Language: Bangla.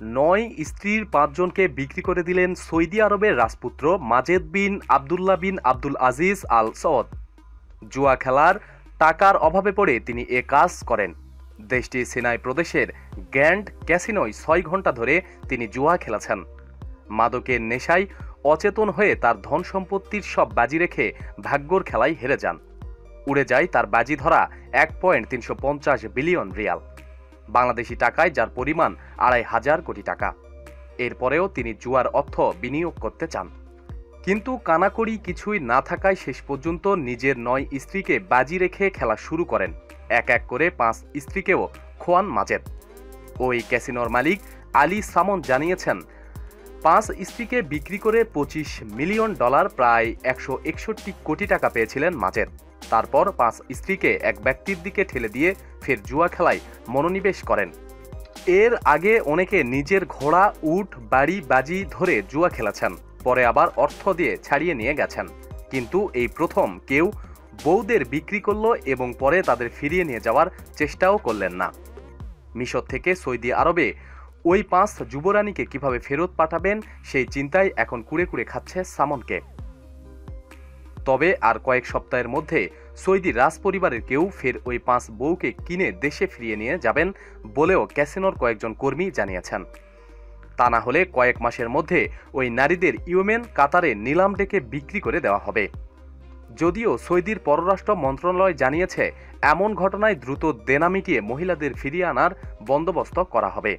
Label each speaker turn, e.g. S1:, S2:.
S1: নয় স্ত্রীর পাঁচজনকে বিক্রি করে দিলেন সৌদি আরবের রাজপুত্র মাজেদ বিন আবদুল্লাহ বিন আব্দুল আজিজ আল সৌদ জুয়া খেলার টাকার অভাবে পড়ে তিনি এ কাজ করেন। দেশটির সিনাই প্রদেশের গ্র্যান্ড ক্যাসিনোয় ছয় ঘণ্টা ধরে তিনি জুয়া খেলেছেন। মাদকের নেশায় অচেতন হয়ে তার ধন সম্পত্তির সব বাজি রেখে ভাগ্যর খেলায় হেরে যান। উড়ে যায় তার বাজি ধরা এক পয়েন্ট তিনশো পঞ্চাশ বিলিয়ন রিয়াল। বাংলাদেশি টাকায় যার পরিমাণ আড়াই হাজার কোটি টাকা। এরপরেও তিনি জুয়ার অর্থ বিনিয়োগ করতে চান। কিন্তু কানাকড়ি কিছুই না থাকায় শেষ পর্যন্ত নিজের নয় স্ত্রীকে বাজি রেখে খেলা শুরু করেন। এক এক করে পাঁচ স্ত্রীকেও খোয়ান মাজেদ। ওই ক্যাসিনোর মালিক আলী সামন জানিয়েছেন পাঁচ স্ত্রীকে বিক্রি করে পঁচিশ মিলিয়ন ডলার, প্রায় একশো একষট্টি কোটি টাকা পেয়েছিলেন মাজেদ তারপর পাঁচ স্ত্রীকে এক ব্যক্তির দিকে ঠেলে দিয়ে ফের জুয়া খেলায় মনোনিবেশ করেন। এর আগে অনেকে নিজের ঘোড়া, উট, বাড়ি, বাজি ধরে জুয়া খেলেছেন, পরে আবার অর্থ দিয়ে ছাড়িয়ে নিয়ে গেছেন। কিন্তু এই প্রথম কেউ বউদের বিক্রি করল এবং পরে তাদের ফিরিয়ে নিয়ে যাওয়ার চেষ্টাও করলেন না। মিশর থেকে সৌদি আরবে ওই পাঁচ যুবরানীকে কীভাবে ফেরত পাঠাবেন, সেই চিন্তায় এখন কুড়ে কুড়ে খাচ্ছে সামনকে। তবে আর কয়েক সপ্তাহের মধ্যে সৌদি রাজ পরিবারের কেউ ফের ওই পাঁচ বউকে কিনে দেশে ফিরিয়ে নিয়ে যাবেন বলেও ক্যাসিনোর কয়েকজন কর্মী জানিয়েছেন। তা না হলে কয়েক মাসের মধ্যে ওই নারীদের ইউমেন কাতারে নিলাম ডেকে বিক্রি করে দেওয়া হবে। যদিও সৌদির পররাষ্ট্র মন্ত্রণালয় জানিয়েছে, এমন ঘটনায় দ্রুত দেনা মিটিয়ে মহিলাদের ফিরিয়ে আনার বন্দোবস্ত করা হবে।